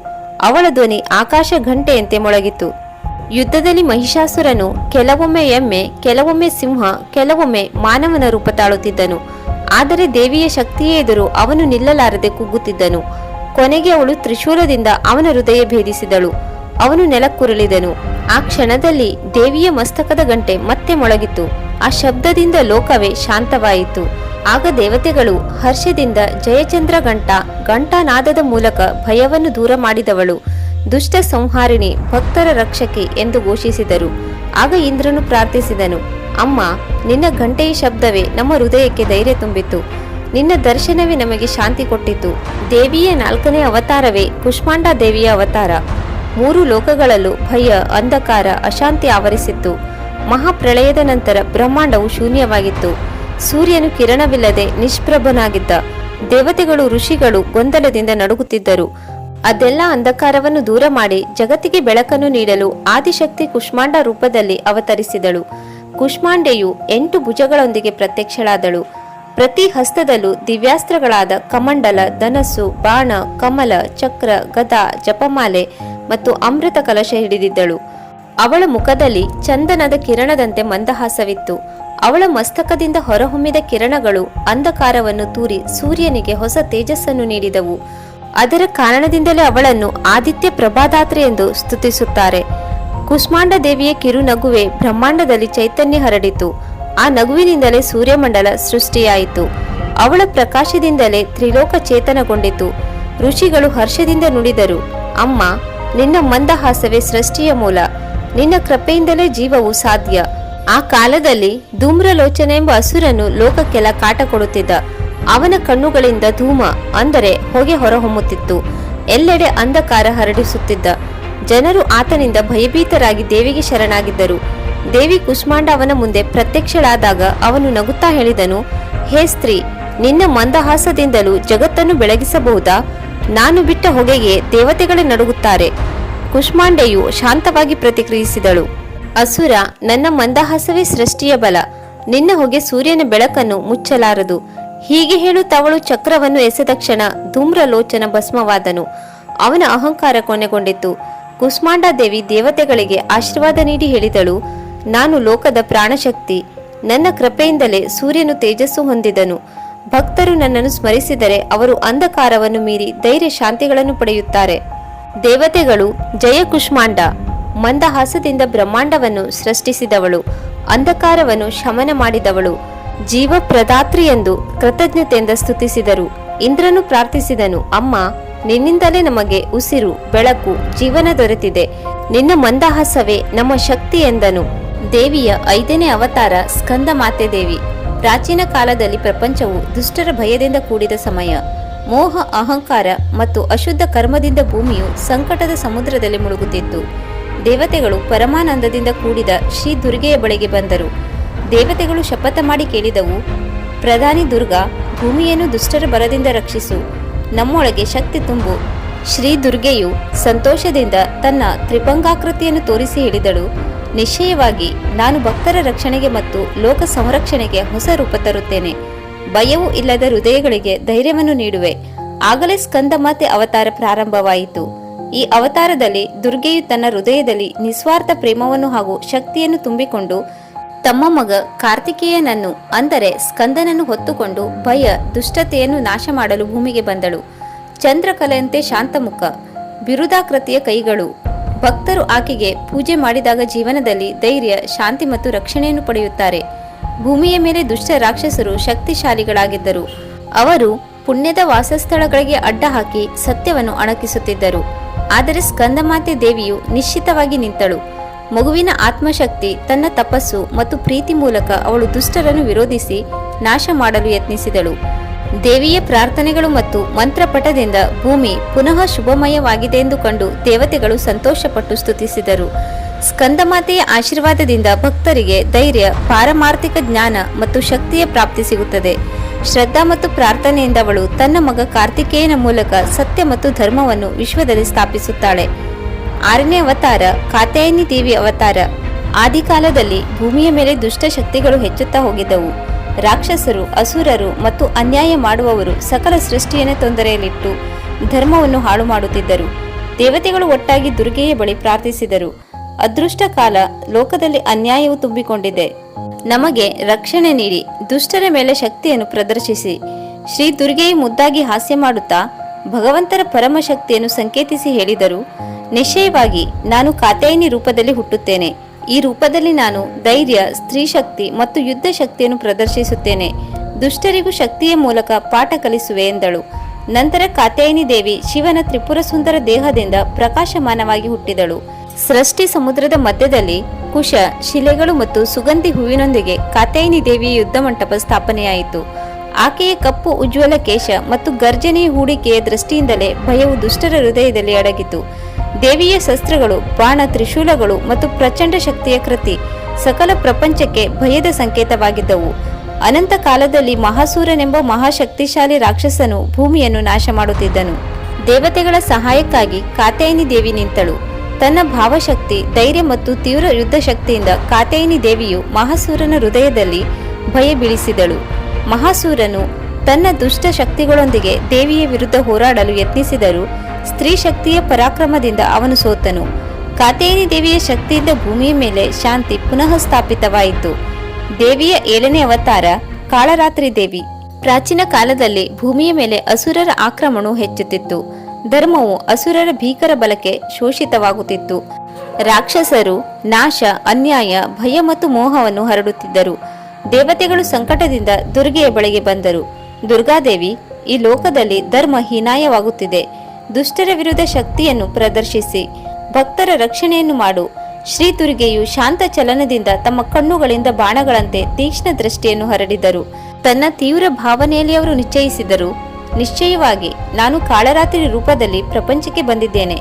ಅವಳ ಧ್ವನಿ ಆಕಾಶ ಘಂಟೆಯಂತೆ ಮೊಳಗಿತು. ಯುದ್ಧದಲ್ಲಿ ಮಹಿಷಾಸುರನು ಕೆಲವೊಮ್ಮೆ ಎಮ್ಮೆ, ಕೆಲವೊಮ್ಮೆ ಸಿಂಹ, ಕೆಲವೊಮ್ಮೆ ಮಾನವನ ರೂಪ ತಾಳುತ್ತಿದ್ದನು. ಆದರೆ ದೇವಿಯ ಶಕ್ತಿಯೇ ಎದುರು ಅವನು ನಿಲ್ಲಲಾರದೆ ಕುಗ್ಗುತ್ತಿದ್ದನು. ಕೊನೆಗೆ ಅವಳು ತ್ರಿಶೂಲದಿಂದ ಅವನ ಹೃದಯ ಭೇದಿಸಿದಳು. ಅವನು ನೆಲಕ್ಕುರುಳಿದನು. ಆ ಕ್ಷಣದಲ್ಲಿ ದೇವಿಯ ಮಸ್ತಕದ ಗಂಟೆ ಮತ್ತೆ ಮೊಳಗಿತು ಆ ಶಬ್ದದಿಂದ ಲೋಕವೇ ಶಾಂತವಾಯಿತು. ಆಗ ದೇವತೆಗಳು ಹರ್ಷದಿಂದ ಜಯಚಂದ್ರ ಗಂಟ ಗಂಟಾನಾದದ ಮೂಲಕ ಭಯವನ್ನು ದೂರ ಮಾಡಿದವಳು. ದುಷ್ಟ ಸಂಹಾರಿಣಿ ಭಕ್ತರ ರಕ್ಷಕಿ ಎಂದು ಘೋಷಿಸಿದರು. ಆಗ ಇಂದ್ರನು ಪ್ರಾರ್ಥಿಸಿದನು, ಅಮ್ಮ, ನಿನ್ನ ಘಂಟೆಯ ಶಬ್ದವೇ ನಮ್ಮ ಹೃದಯಕ್ಕೆ ಧೈರ್ಯ ತುಂಬಿತು ನಿನ್ನ ದರ್ಶನವೇ ನಮಗೆ ಶಾಂತಿ ಕೊಟ್ಟಿತು ದೇವಿಯ ನಾಲ್ಕನೇ ಅವತಾರವೇ ಕುಷ್ಮಾಂಡ ದೇವಿಯ ಅವತಾರ. ಮೂರು ಲೋಕಗಳಲ್ಲೂ ಭಯ, ಅಂಧಕಾರ, ಅಶಾಂತಿ ಆವರಿಸಿತ್ತು. ಮಹಾಪ್ರಳಯದ ನಂತರ ಬ್ರಹ್ಮಾಂಡವು ಶೂನ್ಯವಾಗಿತ್ತು. ಸೂರ್ಯನು ಕಿರಣವಿಲ್ಲದೆ ನಿಷ್ಪ್ರಭನಾಗಿದ್ದ. ದೇವತೆಗಳು, ಋಷಿಗಳು ಗೊಂದಲದಿಂದ ನಡುಗುತ್ತಿದ್ದರು. ಅದೆಲ್ಲ ಅಂಧಕಾರವನ್ನು ದೂರ ಮಾಡಿ ಜಗತ್ತಿಗೆ ಬೆಳಕನ್ನು ನೀಡಲು ಆದಿಶಕ್ತಿ ಕುಷ್ಮಾಂಡ ರೂಪದಲ್ಲಿ ಅವತರಿಸಿದಳು. ಕುಷ್ಮಾಂಡೆಯು ಎಂಟು ಭುಜಗಳೊಂದಿಗೆ ಪ್ರತ್ಯಕ್ಷಳಾದಳು. ಪ್ರತಿ ಹಸ್ತದಲ್ಲೂ ದಿವ್ಯಾಸ್ತ್ರಗಳಾದ ಕಮಂಡಲ, ಧನಸ್ಸು, ಬಾಣ, ಕಮಲ, ಚಕ್ರ, ಗದಾ, ಜಪಮಾಲೆ ಮತ್ತು ಅಮೃತ ಕಲಶ ಹಿಡಿದಿದ್ದಳು. ಅವಳ ಮುಖದಲ್ಲಿ ಚಂದನದ ಕಿರಣದಂತೆ ಮಂದಹಾಸವಿತ್ತು. ಅವಳ ಮಸ್ತಕದಿಂದ ಹೊರಹೊಮ್ಮಿದ ಕಿರಣಗಳು ಅಂಧಕಾರವನ್ನು ತೂರಿ ಸೂರ್ಯನಿಗೆ ಹೊಸ ತೇಜಸ್ಸನ್ನು ನೀಡಿದವು. ಅದರ ಕಾರಣದಿಂದಲೇ ಅವಳನ್ನು ಆದಿತ್ಯ ಪ್ರಭಾದಾತ್ರಿ ಎಂದು ಸ್ತುತಿಸುತ್ತಾರೆ. ಕುಷ್ಮಾಂಡ ದೇವಿಯ ಕಿರು ನಗುವೆ ಬ್ರಹ್ಮಾಂಡದಲ್ಲಿ ಚೈತನ್ಯ ಹರಡಿತು. ಆ ನಗುವಿನಿಂದಲೇ ಸೂರ್ಯಮಂಡಲ ಸೃಷ್ಟಿಯಾಯಿತು. ಅವಳ ಪ್ರಕಾಶದಿಂದಲೇ ತ್ರಿಲೋಕ ಚೇತನಗೊಂಡಿತು. ಋಷಿಗಳು ಹರ್ಷದಿಂದ ನುಡಿದರು, ಅಮ್ಮ, ನಿನ್ನ ಮಂದಹಾಸವೇ ಸೃಷ್ಟಿಯ ಮೂಲ. ನಿನ್ನ ಕೃಪೆಯಿಂದಲೇ ಜೀವವು ಸಾಧ್ಯ. ಆ ಕಾಲದಲ್ಲಿ ಧೂಮ್ರಲೋಚನೆ ಎಂಬ ಹಸುರನ್ನು ಲೋಕಕ್ಕೆಲ್ಲ ಕಾಟ ಕೊಡುತ್ತಿದ್ದ. ಅವನ ಕಣ್ಣುಗಳಿಂದ ಧೂಮ, ಅಂದರೆ ಹೊಗೆ ಹೊರಹೊಮ್ಮುತ್ತಿತ್ತು. ಎಲ್ಲೆಡೆ ಅಂಧಕಾರ ಹರಡಿಸುತ್ತಿದ್ದ. ಜನರು ಆತನಿಂದ ಭಯಭೀತರಾಗಿ ದೇವಿಗೆ ಶರಣಾಗಿದ್ದರು. ದೇವಿ ಕುಷ್ಮಾಂಡ ಅವನ ಮುಂದೆ ಪ್ರತ್ಯಕ್ಷಳಾದಾಗ ಅವನು ನಗುತ್ತಾ ಹೇಳಿದನು, ಹೇ ಸ್ತ್ರೀ, ನಿನ್ನ ಮಂದಹಾಸದಿಂದಲೂ ಜಗತ್ತನ್ನು ಬೆಳಗಿಸಬಹುದಾ? ನಾನು ಬಿಟ್ಟ ಹೊಗೆಗೆ ದೇವತೆಗಳೇ ನಡುಗುತ್ತಾರೆ. ಕುಷ್ಮಾಂಡೆಯು ಶಾಂತವಾಗಿ ಪ್ರತಿಕ್ರಿಯಿಸಿದಳು, ಅಸುರ, ನನ್ನ ಮಂದಹಾಸವೇ ಸೃಷ್ಟಿಯ ಬಲ. ನಿನ್ನ ಹೊಗೆ ಸೂರ್ಯನ ಬೆಳಕನ್ನು ಮುಚ್ಚಲಾರದು. ಹೀಗೆ ಹೇಳುತ್ತವಳು ಚಕ್ರವನ್ನು ಎಸೆದ ಕ್ಷಣ ಧೂಮ್ರಲೋಚನ ಭಸ್ಮವಾದನು. ಅವನ ಅಹಂಕಾರ ಕೊನೆಗೊಂಡಿತು. ಕುಸ್ಮಾಂಡ ದೇವಿ ದೇವತೆಗಳಿಗೆ ಆಶೀರ್ವಾದ ನೀಡಿ ಹೇಳಿದಳು, ನಾನು ಲೋಕದ ಪ್ರಾಣಶಕ್ತಿ. ನನ್ನ ಕೃಪೆಯಿಂದಲೇ ಸೂರ್ಯನು ತೇಜಸ್ಸು ಹೊಂದಿದನು. ಭಕ್ತರು ನನ್ನನ್ನು ಸ್ಮರಿಸಿದರೆ ಅವರು ಅಂಧಕಾರವನ್ನು ಮೀರಿ ಧೈರ್ಯ ಶಾಂತಿಗಳನ್ನು ಪಡೆಯುತ್ತಾರೆ. ದೇವತೆಗಳು, ಜಯ ಕುಷ್ಮಾಂಡ ಮಂದಹಾಸದಿಂದ ಬ್ರಹ್ಮಾಂಡವನ್ನು ಸೃಷ್ಟಿಸಿದವಳು. ಅಂಧಕಾರವನ್ನು ಶಮನ ಮಾಡಿದವಳು. ಜೀವ ಪ್ರದಾತ್ರಿ ಎಂದು ಕೃತಜ್ಞತೆಯಿಂದ ಸ್ತುತಿಸಿದರು. ಇಂದ್ರನು ಪ್ರಾರ್ಥಿಸಿದನು, ಅಮ್ಮ, ನಿನ್ನಿಂದಲೇ ನಮಗೆ ಉಸಿರು, ಬೆಳಕು, ಜೀವನ ದೊರೆತಿದೆ. ನಿನ್ನ ಮಂದಹಾಸವೇ ನಮ್ಮ ಶಕ್ತಿ ಎಂದನು. ದೇವಿಯ ಐದನೇ ಅವತಾರ ಸ್ಕಂದ ಮಾತೆ ದೇವಿ. ಪ್ರಾಚೀನ ಕಾಲದಲ್ಲಿ ಪ್ರಪಂಚವು ದುಷ್ಟರ ಭಯದಿಂದ ಕೂಡಿದ ಸಮಯ. ಮೋಹ, ಅಹಂಕಾರ ಮತ್ತು ಅಶುದ್ಧ ಕರ್ಮದಿಂದ ಭೂಮಿಯು ಸಂಕಟದ ಸಮುದ್ರದಲ್ಲಿ ಮುಳುಗುತ್ತಿತ್ತು. ದೇವತೆಗಳು ಪರಮಾನಂದದಿಂದ ಕೂಡಿದ ಶ್ರೀ ದುರ್ಗೆಯ ಬಳಿಗೆ ಬಂದರು. ದೇವತೆಗಳು ಶಪಥ ಮಾಡಿ ಕೇಳಿದವು. ಪ್ರಧಾನಿ ದುರ್ಗಾ, ಭೂಮಿಯನ್ನು ದುಷ್ಟರ ಬರದಿಂದ ರಕ್ಷಿಸು. ನಮ್ಮೊಳಗೆ ಶಕ್ತಿ ತುಂಬು. ಶ್ರೀ ದುರ್ಗೆಯು ಸಂತೋಷದಿಂದ ತನ್ನ ತ್ರಿಭಂಗಾಕೃತಿಯನ್ನು ತೋರಿಸಿ ಹೇಳಿದಳು. ನಿಶ್ಚಯವಾಗಿ ನಾನು ಭಕ್ತರ ರಕ್ಷಣೆಗೆ ಮತ್ತು ಲೋಕ ಸಂರಕ್ಷಣೆಗೆ ಹೊಸ ರೂಪ ತರುತ್ತೇನೆ. ಭಯವೂ ಇಲ್ಲದ ಹೃದಯಗಳಿಗೆ ಧೈರ್ಯವನ್ನು ನೀಡುವೆ. ಆಗಲೇ ಸ್ಕಂದ ಮಾತೆ ಅವತಾರ ಪ್ರಾರಂಭವಾಯಿತು. ಈ ಅವತಾರದಲ್ಲಿ ದುರ್ಗೆಯು ತನ್ನ ಹೃದಯದಲ್ಲಿ ನಿಸ್ವಾರ್ಥ ಪ್ರೇಮವನ್ನು ಹಾಗೂ ಶಕ್ತಿಯನ್ನು ತುಂಬಿಕೊಂಡು ತಮ್ಮ ಮಗ ಕಾರ್ತಿಕೇಯನನ್ನು, ಅಂದರೆ ಸ್ಕಂದನನ್ನು ಹೊತ್ತುಕೊಂಡು ಭಯ, ದುಷ್ಟತೆಯನ್ನು ನಾಶ ಮಾಡಲು ಭೂಮಿಗೆ ಬಂದಳು. ಚಂದ್ರಕಲೆಯಂತೆ ಶಾಂತಮುಖ, ಬಿರುದಾಕೃತಿಯ ಕೈಗಳು. ಭಕ್ತರು ಆಕೆಗೆ ಪೂಜೆ ಮಾಡಿದಾಗ ಜೀವನದಲ್ಲಿ ಧೈರ್ಯ, ಶಾಂತಿ ಮತ್ತು ರಕ್ಷಣೆಯನ್ನು ಪಡೆಯುತ್ತಾರೆ. ಭೂಮಿಯ ಮೇಲೆ ದುಷ್ಟ ರಾಕ್ಷಸರು ಶಕ್ತಿಶಾಲಿಗಳಾಗಿದ್ದರು. ಅವರು ಪುಣ್ಯದ ವಾಸಸ್ಥಳಗಳಿಗೆ ಅಡ್ಡ ಹಾಕಿ ಸತ್ಯವನ್ನು ಅಣಕಿಸುತ್ತಿದ್ದರು. ಆದರೆ ಸ್ಕಂದಮಾತೆ ದೇವಿಯು ನಿಶ್ಚಿತವಾಗಿ ನಿಂತಳು. ಮಗುವಿನ ಆತ್ಮಶಕ್ತಿ, ತನ್ನ ತಪಸ್ಸು ಮತ್ತು ಪ್ರೀತಿ ಮೂಲಕ ಅವಳು ದುಷ್ಟರನ್ನು ವಿರೋಧಿಸಿ ನಾಶ ಮಾಡಲು ಯತ್ನಿಸಿದಳು. ದೇವಿಯ ಪ್ರಾರ್ಥನೆಗಳು ಮತ್ತು ಮಂತ್ರಪಟದಿಂದ ಭೂಮಿ ಪುನಃ ಶುಭಮಯವಾಗಿದೆ ಎಂದು ಕಂಡು ದೇವತೆಗಳು ಸಂತೋಷಪಟ್ಟು ಸ್ತುತಿಸಿದರು. ಸ್ಕಂದಮಾತೆಯ ಆಶೀರ್ವಾದದಿಂದ ಭಕ್ತರಿಗೆ ಧೈರ್ಯ, ಪಾರಮಾರ್ಥಿಕ ಜ್ಞಾನ ಮತ್ತು ಶಕ್ತಿಯ ಪ್ರಾಪ್ತಿ ಸಿಗುತ್ತದೆ. ಶ್ರದ್ಧಾ ಮತ್ತು ಪ್ರಾರ್ಥನೆಯಿಂದ ಅವಳು ತನ್ನ ಮಗ ಕಾರ್ತಿಕೇಯನ ಮೂಲಕ ಸತ್ಯ ಮತ್ತು ಧರ್ಮವನ್ನು ವಿಶ್ವದಲ್ಲಿ ಸ್ಥಾಪಿಸುತ್ತಾಳೆ. ಆರನೇ ಅವತಾರ, ಕಾತ್ಯಾಯಿನಿ ದೇವಿ ಅವತಾರ. ಆದಿಕಾಲದಲ್ಲಿ ಭೂಮಿಯ ಮೇಲೆ ದುಷ್ಟ ಶಕ್ತಿಗಳು ಹೆಚ್ಚುತ್ತಾ ಹೋಗಿದ್ದವು. ರಾಕ್ಷಸರು, ಅಸುರರು ಮತ್ತು ಅನ್ಯಾಯ ಮಾಡುವವರು ಸಕಲ ಸೃಷ್ಟಿಯನ್ನು ತೊಂದರೆಯಲ್ಲಿಟ್ಟು ಧರ್ಮವನ್ನು ಹಾಳು ಮಾಡುತ್ತಿದ್ದರು. ದೇವತೆಗಳು ಒಟ್ಟಾಗಿ ದುರ್ಗೆಯ ಬಳಿ ಪ್ರಾರ್ಥಿಸಿದರು. ಅದೃಷ್ಟ ಕಾಲ ಲೋಕದಲ್ಲಿ ಅನ್ಯಾಯವು ತುಂಬಿಕೊಂಡಿದೆ. ನಮಗೆ ರಕ್ಷಣೆ ನೀಡಿ ದುಷ್ಟರ ಮೇಲೆ ಶಕ್ತಿಯನ್ನು ಪ್ರದರ್ಶಿಸಿ. ಶ್ರೀ ದುರ್ಗೆಯು ಮುದ್ದಾಗಿ ಹಾಸ್ಯ ಮಾಡುತ್ತಾ ಭಗವಂತರ ಪರಮ ಶಕ್ತಿಯನ್ನು ಸಂಕೇತಿಸಿ ಹೇಳಿದರು. ನಿಶ್ಚಯವಾಗಿ ನಾನು ಕಾತ್ಯಾಯಿನಿ ರೂಪದಲ್ಲಿ ಹುಟ್ಟುತ್ತೇನೆ. ಈ ರೂಪದಲ್ಲಿ ನಾನು ಧೈರ್ಯ, ಸ್ತ್ರೀ ಶಕ್ತಿ ಮತ್ತು ಯುದ್ಧ ಶಕ್ತಿಯನ್ನು ಪ್ರದರ್ಶಿಸುತ್ತೇನೆ. ದುಷ್ಟರಿಗೂ ಶಕ್ತಿಯ ಮೂಲಕ ಪಾಠ ಕಲಿಸುವೆ ಎಂದಳು. ನಂತರ ಕಾತ್ಯಾಯಿನಿ ದೇವಿ ಶಿವನ ತ್ರಿಪುರ ಸುಂದರ ದೇಹದಿಂದ ಪ್ರಕಾಶಮಾನವಾಗಿ ಹುಟ್ಟಿದಳು. ಸೃಷ್ಟಿ ಸಮುದ್ರದ ಮಧ್ಯದಲ್ಲಿ ಕುಶ, ಶಿಲೆಗಳು ಮತ್ತು ಸುಗಂಧಿ ಹೂವಿನೊಂದಿಗೆ ಕಾತ್ಯಾಯಿನಿ ದೇವಿಯ ಯುದ್ಧ ಮಂಟಪ ಸ್ಥಾಪನೆಯಾಯಿತು. ಆಕೆಯ ಕಪ್ಪು ಉಜ್ವಲ ಕೇಶ ಮತ್ತು ಗರ್ಜನೆಯ ಹೂಡಿಕೆಯ ದೃಷ್ಟಿಯಿಂದಲೇ ಭಯವು ದುಷ್ಟರ ಹೃದಯದಲ್ಲಿ ಅಡಗಿತು. ದೇವಿಯ ಶಸ್ತ್ರಗಳು, ಬಾಣ ತ್ರಿಶೂಲಗಳು ಮತ್ತು ಪ್ರಚಂಡ ಶಕ್ತಿಯ ಕೃತಿ ಸಕಲ ಪ್ರಪಂಚಕ್ಕೆ ಭಯದ ಸಂಕೇತವಾಗಿದ್ದವು. ಅನಂತ ಕಾಲದಲ್ಲಿ ಮಹಾಸೂರನೆಂಬ ಮಹಾಶಕ್ತಿಶಾಲಿ ರಾಕ್ಷಸನು ಭೂಮಿಯನ್ನು ನಾಶ ಮಾಡುತ್ತಿದ್ದನು. ದೇವತೆಗಳ ಸಹಾಯಕ್ಕಾಗಿ ಕಾತ್ಯಾಯಿನಿ ದೇವಿ ನಿಂತಳು. ತನ್ನ ಭಾವಶಕ್ತಿ, ಧೈರ್ಯ ಮತ್ತು ತೀವ್ರ ಯುದ್ಧ ಶಕ್ತಿಯಿಂದ ಕಾತ್ಯಾಯಿನಿ ದೇವಿಯು ಮಹಾಸೂರನ ಹೃದಯದಲ್ಲಿ ಭಯ ಬೀಳಿಸಿದಳು. ಮಹಾಸೂರನು ತನ್ನ ದುಷ್ಟ ಶಕ್ತಿಗಳೊಂದಿಗೆ ದೇವಿಯ ವಿರುದ್ಧ ಹೋರಾಡಲು ಯತ್ನಿಸಿದರೂ. ಸ್ತ್ರೀ ಶಕ್ತಿಯ ಪರಾಕ್ರಮದಿಂದ ಅವನು ಸೋತನು. ಕಾತೇರಿ ದೇವಿಯ ಶಕ್ತಿಯಿಂದ ಭೂಮಿಯ ಮೇಲೆ ಶಾಂತಿ ಪುನಃ ಸ್ಥಾಪಿತವಾಯಿತು. ದೇವಿಯ ಏಳನೇ ಅವತಾರ, ಕಾಳರಾತ್ರಿ ದೇವಿ. ಪ್ರಾಚೀನ ಕಾಲದಲ್ಲಿ ಭೂಮಿಯ ಮೇಲೆ ಅಸುರರ ಆಕ್ರಮಣವು ಹೆಚ್ಚುತ್ತಿತ್ತು. ಧರ್ಮವು ಅಸುರರ ಭೀಕರ ಬಲಕ್ಕೆ ಶೋಷಿತವಾಗುತ್ತಿತ್ತು. ರಾಕ್ಷಸರು ನಾಶ, ಅನ್ಯಾಯ, ಭಯ ಮತ್ತು ಮೋಹವನ್ನು ಹರಡುತ್ತಿದ್ದರು. ದೇವತೆಗಳು ಸಂಕಟದಿಂದ ದುರ್ಗೆಯ ಬಳಿಗೆ ಬಂದರು. ದುರ್ಗಾದೇವಿ, ಈ ಲೋಕದಲ್ಲಿ ಧರ್ಮ ಹೀನಾಯವಾಗುತ್ತಿದೆ. ದುಷ್ಟರ ವಿರುದ್ಧ ಶಕ್ತಿಯನ್ನು ಪ್ರದರ್ಶಿಸಿ, ಭಕ್ತರ ರಕ್ಷಣೆಯನ್ನು ಮಾಡು. ಶ್ರೀ ದುರ್ಗೆಯು ಶಾಂತ ಚಲನದಿಂದ ತಮ್ಮ ಕಣ್ಣುಗಳಿಂದ ಬಾಣಗಳಂತೆ ತೀಕ್ಷ್ಣ ದೃಷ್ಟಿಯನ್ನು ಹರಡಿದರು. ತನ್ನ ತೀವ್ರ ಭಾವನೆಯಲ್ಲಿ ಅವರು ನಿಶ್ಚಯಿಸಿದರು, ನಿಶ್ಚಯವಾಗಿ, ನಾನು ಕಾಳರಾತ್ರಿ ರೂಪದಲ್ಲಿ ಪ್ರಪಂಚಕ್ಕೆ ಬಂದಿದ್ದೇನೆ.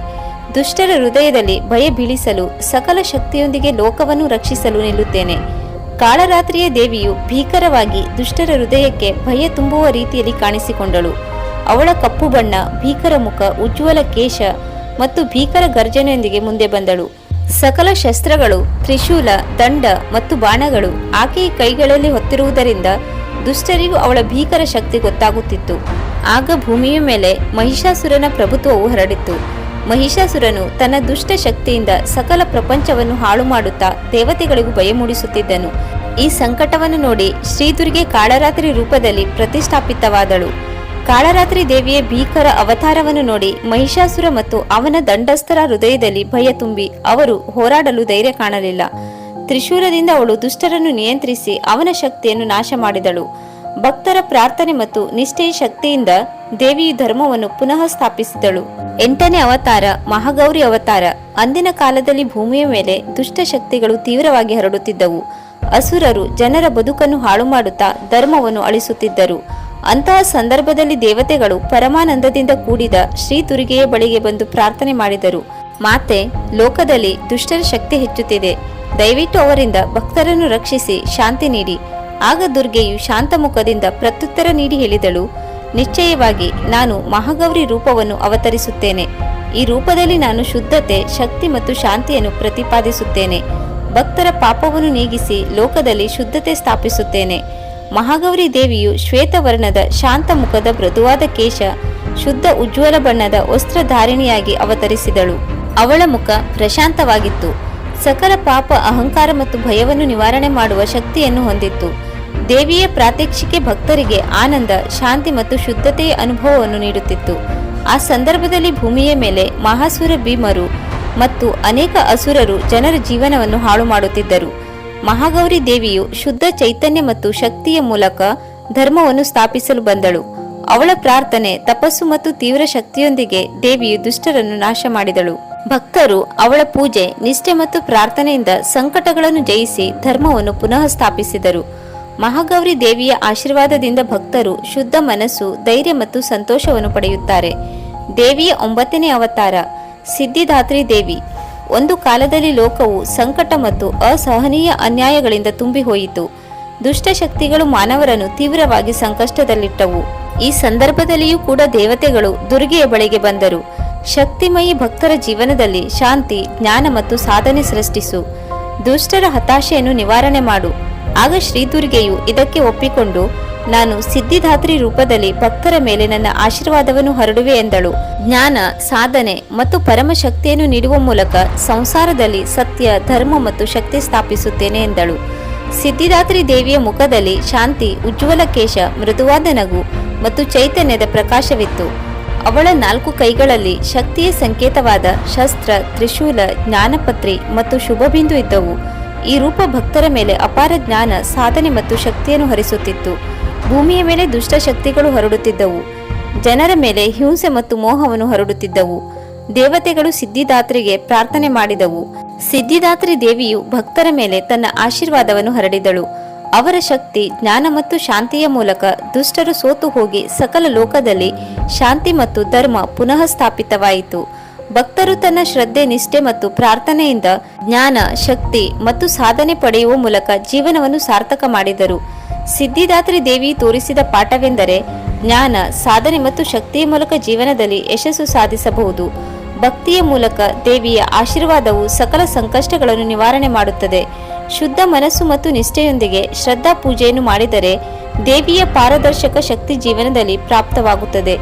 ದುಷ್ಟರ ಹೃದಯದಲ್ಲಿ ಭಯ ಬೀಳಿಸಲು, ಸಕಲ ಶಕ್ತಿಯೊಂದಿಗೆ ಲೋಕವನ್ನು ರಕ್ಷಿಸಲು ನಿಲ್ಲುತ್ತೇನೆ. ಕಾಳರಾತ್ರಿಯ ದೇವಿಯು ಭೀಕರವಾಗಿ ದುಷ್ಟರ ಹೃದಯಕ್ಕೆ ಭಯ ತುಂಬುವ ರೀತಿಯಲ್ಲಿ ಕಾಣಿಸಿಕೊಂಡಳು. ಅವಳ ಕಪ್ಪು ಬಣ್ಣ, ಭೀಕರ ಮುಖ, ಉಜ್ವಲ ಕೇಶ ಮತ್ತು ಭೀಕರ ಗರ್ಜನೆಯೊಂದಿಗೆ ಮುಂದೆ ಬಂದಳು. ಸಕಲ ಶಸ್ತ್ರಗಳು, ತ್ರಿಶೂಲ, ದಂಡ ಮತ್ತು ಬಾಣಗಳು ಆಕೆಯ ಕೈಗಳಲ್ಲಿ ಹೊತ್ತಿರುವುದರಿಂದ ದುಷ್ಟರಿಗೂ ಅವಳ ಭೀಕರ ಶಕ್ತಿ ಗೊತ್ತಾಗುತ್ತಿತ್ತು. ಆಗ ಭೂಮಿಯ ಮೇಲೆ ಮಹಿಷಾಸುರನ ಪ್ರಭುತ್ವವು ಹರಡಿತ್ತು ಮಹಿಷಾಸುರನು ತನ್ನ ದುಷ್ಟ ಶಕ್ತಿಯಿಂದ ಸಕಲ ಪ್ರಪಂಚವನ್ನು ಹಾಳು ಮಾಡುತ್ತಾ ದೇವತೆಗಳಿಗೂ ಭಯ ಮೂಡಿಸುತ್ತಿದ್ದನು. ಈ ಸಂಕಟವನ್ನು ನೋಡಿ ಶ್ರೀದುರ್ಗೆ ಕಾಳರಾತ್ರಿ ರೂಪದಲ್ಲಿ ಪ್ರತಿಷ್ಠಾಪಿತವಾದಳು. ಕಾಳರಾತ್ರಿ ದೇವಿಯ ಭೀಕರ ಅವತಾರವನ್ನು ನೋಡಿ ಮಹಿಷಾಸುರ ಮತ್ತು ಅವನ ದಂಡಸ್ಥರ ಹೃದಯದಲ್ಲಿ ಭಯ ತುಂಬಿ ಅವರು ಹೋರಾಡಲು ಧೈರ್ಯ ಕಾಣಲಿಲ್ಲ. ತ್ರಿಶೂಲದಿಂದ ಅವಳು ದುಷ್ಟರನ್ನು ನಿಯಂತ್ರಿಸಿ ಅವನ ಶಕ್ತಿಯನ್ನು ನಾಶ ಮಾಡಿದಳು. ಭಕ್ತರ ಪ್ರಾರ್ಥನೆ ಮತ್ತು ನಿಷ್ಠೆಯ ಶಕ್ತಿಯಿಂದ ದೇವಿಯು ಧರ್ಮವನ್ನು ಪುನಃ ಸ್ಥಾಪಿಸಿದಳು. ಎಂಟನೇ ಅವತಾರ, ಮಹಾಗೌರಿ ಅವತಾರ. ಅಂದಿನ ಕಾಲದಲ್ಲಿ ಭೂಮಿಯ ಮೇಲೆ ದುಷ್ಟ ಶಕ್ತಿಗಳು ತೀವ್ರವಾಗಿ ಹರಡುತ್ತಿದ್ದವು. ಅಸುರರು ಜನರ ಬದುಕನ್ನು ಹಾಳು ಮಾಡುತ್ತಾ ಧರ್ಮವನ್ನು ಅಳಿಸುತ್ತಿದ್ದರು. ಅಂತಹ ಸಂದರ್ಭದಲ್ಲಿ ದೇವತೆಗಳು ಪರಮಾನಂದದಿಂದ ಕೂಡಿದ ಶ್ರೀ ದುರ್ಗೆಯ ಬಳಿಗೆ ಬಂದು ಪ್ರಾರ್ಥನೆ ಮಾಡಿದರು. ಮಾತೆ, ಲೋಕದಲ್ಲಿ ದುಷ್ಟರ ಶಕ್ತಿ ಹೆಚ್ಚುತ್ತಿದೆ. ದಯವಿಟ್ಟು ಅವರಿಂದ ಭಕ್ತರನ್ನು ರಕ್ಷಿಸಿ ಶಾಂತಿ ನೀಡಿ. ಆಗ ದುರ್ಗೆಯು ಶಾಂತ ಮುಖದಿಂದ ಪ್ರತ್ಯುತ್ತರ ನೀಡಿ ಹೇಳಿದಳು. ನಿಶ್ಚಯವಾಗಿ ನಾನು ಮಹಾಗೌರಿ ರೂಪವನ್ನು ಅವತರಿಸುತ್ತೇನೆ. ಈ ರೂಪದಲ್ಲಿ ನಾನು ಶುದ್ಧತೆ, ಶಕ್ತಿ ಮತ್ತು ಶಾಂತಿಯನ್ನು ಪ್ರತಿಪಾದಿಸುತ್ತೇನೆ. ಭಕ್ತರ ಪಾಪವನ್ನು ನೀಗಿಸಿ ಲೋಕದಲ್ಲಿ ಶುದ್ಧತೆ ಸ್ಥಾಪಿಸುತ್ತೇನೆ. ಮಹಾಗೌರಿ ದೇವಿಯು ಶ್ವೇತವರ್ಣದ ಶಾಂತ ಮುಖದ ಮೃದುವಾದ ಕೇಶ, ಶುದ್ಧ ಉಜ್ವಲ ಬಣ್ಣದ ವಸ್ತ್ರಧಾರಿಣಿಯಾಗಿ ಅವತರಿಸಿದಳು. ಅವಳ ಮುಖ ಪ್ರಶಾಂತವಾಗಿತ್ತು. ಸಕಲ ಪಾಪ, ಅಹಂಕಾರ ಮತ್ತು ಭಯವನ್ನು ನಿವಾರಣೆ ಮಾಡುವ ಶಕ್ತಿಯನ್ನು ಹೊಂದಿತ್ತು. ದೇವಿಯ ಪ್ರಾತ್ಯಕ್ಷಿಕೆ ಭಕ್ತರಿಗೆ ಆನಂದ, ಶಾಂತಿ ಮತ್ತು ಶುದ್ಧತೆಯ ಅನುಭವವನ್ನು ನೀಡುತ್ತಿತ್ತು. ಆ ಸಂದರ್ಭದಲ್ಲಿ ಭೂಮಿಯ ಮೇಲೆ ಮಹಾಸುರ ಭೀಮರು ಮತ್ತು ಅನೇಕ ಅಸುರರು ಜನರ ಜೀವನವನ್ನು ಹಾಳು ಮಾಡುತ್ತಿದ್ದರು ಮಹಾಗೌರಿ ದೇವಿಯು ಶುದ್ಧ ಚೈತನ್ಯ ಮತ್ತು ಶಕ್ತಿಯ ಮೂಲಕ ಧರ್ಮವನ್ನು ಸ್ಥಾಪಿಸಲು ಬಂದಳು. ಅವಳ ಪ್ರಾರ್ಥನೆ, ತಪಸ್ಸು ಮತ್ತು ತೀವ್ರ ಶಕ್ತಿಯೊಂದಿಗೆ ದೇವಿಯು ದುಷ್ಟರನ್ನು ನಾಶ ಮಾಡಿದಳು. ಭಕ್ತರು ಅವಳ ಪೂಜೆ, ನಿಷ್ಠೆ ಮತ್ತು ಪ್ರಾರ್ಥನೆಯಿಂದ ಸಂಕಟಗಳನ್ನು ಜಯಿಸಿ ಧರ್ಮವನ್ನು ಪುನಃ ಸ್ಥಾಪಿಸಿದರು. ಮಹಾಗೌರಿ ದೇವಿಯ ಆಶೀರ್ವಾದದಿಂದ ಭಕ್ತರು ಶುದ್ಧ ಮನಸ್ಸು, ಧೈರ್ಯ ಮತ್ತು ಸಂತೋಷವನ್ನು ಪಡೆಯುತ್ತಾರೆ. ದೇವಿಯ ಒಂಬತ್ತನೇ ಅವತಾರ, ಸಿದ್ಧಿದಾತ್ರಿ ದೇವಿ. ಒಂದು ಕಾಲದಲ್ಲಿ ಲೋಕವು ಸಂಕಟ ಮತ್ತು ಅಸಹನೀಯ ಅನ್ಯಾಯಗಳಿಂದ ತುಂಬಿ ಹೋಯಿತು ದುಷ್ಟಶಕ್ತಿಗಳು ಮಾನವರನ್ನು ತೀವ್ರವಾಗಿ ಸಂಕಷ್ಟದಲ್ಲಿಟ್ಟವು. ಈ ಸಂದರ್ಭದಲ್ಲಿಯೂ ಕೂಡ ದೇವತೆಗಳು ದುರ್ಗೆಯ ಬಳಿಗೆ ಬಂದರು. ಶಕ್ತಿಮಯಿ ಭಕ್ತರ ಜೀವನದಲ್ಲಿ ಶಾಂತಿ, ಜ್ಞಾನ ಮತ್ತು ಸಾಧನೆ ಸೃಷ್ಟಿಸು. ದುಷ್ಟರ ಹತಾಶೆಯನ್ನು ನಿವಾರಣೆ ಮಾಡು. ಆಗ ಶ್ರೀ ದುರ್ಗೆಯು ಇದಕ್ಕೆ ಒಪ್ಪಿಕೊಂಡು ನಾನು ಸಿದ್ಧಿದಾತ್ರಿ ರೂಪದಲ್ಲಿ ಭಕ್ತರ ಮೇಲೆ ನನ್ನ ಆಶೀರ್ವಾದವನ್ನು ಹರಡುವೆ ಎಂದಳು. ಜ್ಞಾನ, ಸಾಧನೆ ಮತ್ತು ಪರಮ ಶಕ್ತಿಯನ್ನು ನೀಡುವ ಮೂಲಕ ಸಂಸಾರದಲ್ಲಿ ಸತ್ಯ, ಧರ್ಮ ಮತ್ತು ಶಕ್ತಿ ಸ್ಥಾಪಿಸುತ್ತೇನೆ ಎಂದಳು. ಸಿದ್ಧಿದಾತ್ರಿ ದೇವಿಯ ಮುಖದಲ್ಲಿ ಶಾಂತಿ, ಉಜ್ವಲ ಕೇಶ, ಮೃದುವಾದ ನಗು ಮತ್ತು ಚೈತನ್ಯದ ಪ್ರಕಾಶವಿತ್ತು. ಅವಳ ನಾಲ್ಕು ಕೈಗಳಲ್ಲಿ ಶಕ್ತಿಯ ಸಂಕೇತವಾದ ಶಸ್ತ್ರ, ತ್ರಿಶೂಲ, ಜ್ಞಾನಪತ್ರಿ ಮತ್ತು ಶುಭಬಿಂದು ಇದ್ದವು. ಈ ರೂಪ ಭಕ್ತರ ಮೇಲೆ ಅಪಾರ ಜ್ಞಾನ, ಸಾಧನೆ ಮತ್ತು ಶಕ್ತಿಯನ್ನು ಹರಿಸುತ್ತಿತ್ತು. ಭೂಮಿಯ ಮೇಲೆ ದುಷ್ಟಶಕ್ತಿಗಳು ಹರಡುತ್ತಿದ್ದವು. ಜನರ ಮೇಲೆ ಹಿಂಸೆ ಮತ್ತು ಮೋಹವನ್ನು ಹರಡುತ್ತಿದ್ದವು. ದೇವತೆಗಳು ಸಿದ್ಧಿದಾತ್ರಿಗೆ ಪ್ರಾರ್ಥನೆ ಮಾಡಿದವು. ಸಿದ್ಧಿದಾತ್ರಿ ದೇವಿಯು ಭಕ್ತರ ಮೇಲೆ ತನ್ನ ಆಶೀರ್ವಾದವನ್ನು ಹರಡಿದಳು. ಅವರ ಶಕ್ತಿ, ಜ್ಞಾನ ಮತ್ತು ಶಾಂತಿಯ ಮೂಲಕ ದುಷ್ಟರು ಸೋತು ಹೋಗಿ ಸಕಲ ಲೋಕದಲ್ಲಿ ಶಾಂತಿ ಮತ್ತು ಧರ್ಮ ಪುನಃ ಸ್ಥಾಪಿತವಾಯಿತು ಭಕ್ತರು ತನ್ನ ಶ್ರದ್ಧೆ, ನಿಷ್ಠೆ ಮತ್ತು ಪ್ರಾರ್ಥನೆಯಿಂದ ಜ್ಞಾನ, ಶಕ್ತಿ ಮತ್ತು ಸಾಧನೆ ಪಡೆಯುವ ಮೂಲಕ ಜೀವನವನ್ನು ಸಾರ್ಥಕ ಮಾಡಿದರು. ಸಿದ್ಧಿದಾತ್ರಿ ದೇವಿ ತೋರಿಸಿದ ಪಾಠವೆಂದರೆ ಜ್ಞಾನ, ಸಾಧನೆ ಮತ್ತು ಶಕ್ತಿಯ ಮೂಲಕ ಜೀವನದಲ್ಲಿ ಯಶಸ್ಸು ಸಾಧಿಸಬಹುದು. ಭಕ್ತಿಯ ಮೂಲಕ ದೇವಿಯ ಆಶೀರ್ವಾದವು ಸಕಲ ಸಂಕಷ್ಟಗಳನ್ನು ನಿವಾರಣೆ ಮಾಡುತ್ತದೆ. ಶುದ್ಧ ಮನಸ್ಸು ಮತ್ತು ನಿಷ್ಠೆಯೊಂದಿಗೆ ಶ್ರದ್ಧಾ ಪೂಜೆಯನ್ನು ಮಾಡಿದರೆ ದೇವಿಯ ಪಾರದರ್ಶಕ ಶಕ್ತಿ ಜೀವನದಲ್ಲಿ ಪ್ರಾಪ್ತವಾಗುತ್ತದೆ.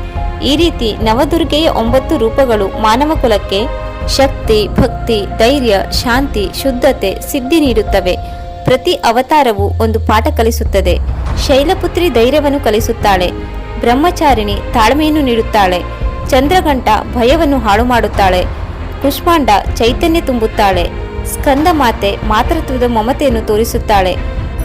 ಈ ರೀತಿ ನವದುರ್ಗೆಯ ಒಂಬತ್ತು ರೂಪಗಳು ಮಾನವ ಕುಲಕ್ಕೆ ಶಕ್ತಿ, ಭಕ್ತಿ, ಧೈರ್ಯ, ಶಾಂತಿ, ಶುದ್ಧತೆ, ಸಿದ್ಧಿ ನೀಡುತ್ತವೆ. ಪ್ರತಿ ಅವತಾರವು ಒಂದು ಪಾಠ ಕಲಿಸುತ್ತದೆ. ಶೈಲಪುತ್ರಿ ಧೈರ್ಯವನ್ನು ಕಲಿಸುತ್ತಾಳೆ. ಬ್ರಹ್ಮಚಾರಿಣಿ ತಾಳ್ಮೆಯನ್ನು ನೀಡುತ್ತಾಳೆ. ಚಂದ್ರಘಂಟ ಭಯವನ್ನು ಹಾಳು ಮಾಡುತ್ತಾಳೆ ಕುಷ್ಮಾಂಡ ಚೈತನ್ಯ ತುಂಬುತ್ತಾಳೆ. ಸ್ಕಂದ ಮಾತೆ ಮಾತೃತ್ವದ ಮಮತೆಯನ್ನು ತೋರಿಸುತ್ತಾಳೆ.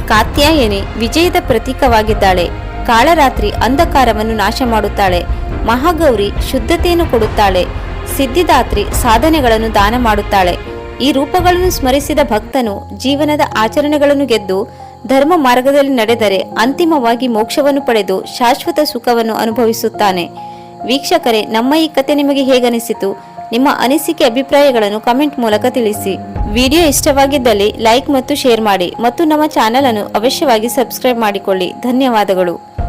ಕಾತ್ಯಾಯನಿ ವಿಜಯದ ಪ್ರತೀಕವಾಗಿದ್ದಾಳೆ. ಕಾಳರಾತ್ರಿ ಅಂಧಕಾರವನ್ನು ನಾಶ ಮಾಡುತ್ತಾಳೆ ಮಹಾಗೌರಿ ಶುದ್ಧತೆಯನ್ನು ಕೊಡುತ್ತಾಳೆ. ಸಿದ್ಧಿದಾತ್ರಿ ಸಾಧನೆಗಳನ್ನು ದಾನ ಮಾಡುತ್ತಾಳೆ. ಈ ರೂಪಗಳನ್ನು ಸ್ಮರಿಸಿದ ಭಕ್ತನು ಜೀವನದ ಆಚರಣೆಗಳನ್ನು ಗೆದ್ದು ಧರ್ಮ ಮಾರ್ಗದಲ್ಲಿ ನಡೆದರೆ ಅಂತಿಮವಾಗಿ ಮೋಕ್ಷವನ್ನು ಪಡೆದು ಶಾಶ್ವತ ಸುಖವನ್ನು ಅನುಭವಿಸುತ್ತಾನೆ. ವೀಕ್ಷಕರೇ, ನಮ್ಮ ಈ ಕತೆ ನಿಮಗೆ ಹೇಗನಿಸಿತು? ನಿಮ್ಮ ಅನಿಸಿಕೆ ಅಭಿಪ್ರಾಯಗಳನ್ನು ಕಮೆಂಟ್ ಮೂಲಕ ತಿಳಿಸಿ. ವಿಡಿಯೋ ಇಷ್ಟವಾಗಿದ್ದಲ್ಲಿ ಲೈಕ್ ಮತ್ತು ಶೇರ್ ಮಾಡಿ ಮತ್ತು ನಮ್ಮ ಚಾನಲ್ ಅನ್ನು ಅವಶ್ಯವಾಗಿ ಸಬ್ಸ್ಕ್ರೈಬ್ ಮಾಡಿಕೊಳ್ಳಿ. ಧನ್ಯವಾದಗಳು.